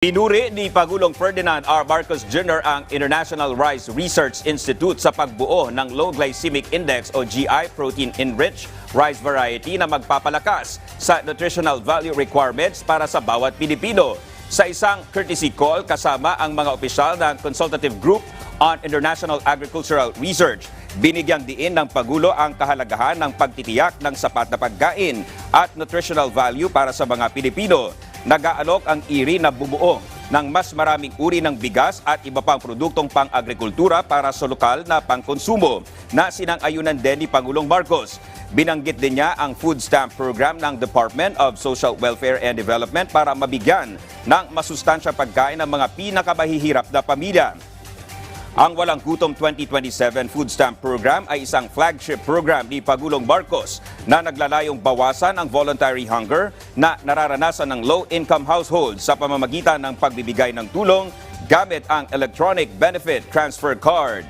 Pinuri ni Pagulong Ferdinand R. Marcos Jr. ang International Rice Research Institute sa pagbuo ng Low Glycemic Index o GI protein-enriched rice variety na magpapalakas sa nutritional value requirements para sa bawat Pilipino. Sa isang courtesy call kasama ang mga opisyal ng Consultative Group on International Agricultural Research, binigyang diin ng Pagulo ang kahalagahan ng pagtitiyak ng sapat na pagkain at nutritional value para sa mga Pilipino nag-aalok ang IRI na bumuo ng mas maraming uri ng bigas at iba pang produktong pang-agrikultura para sa lokal na pangkonsumo na sinang-ayunan din ni Pangulong Marcos. Binanggit din niya ang food stamp program ng Department of Social Welfare and Development para mabigyan ng masustansyang pagkain ng mga pinakamahihirap na pamilya. Ang Walang Gutom 2027 Food Stamp Program ay isang flagship program ni Pagulong Marcos na naglalayong bawasan ang voluntary hunger na nararanasan ng low-income households sa pamamagitan ng pagbibigay ng tulong gamit ang Electronic Benefit Transfer Card.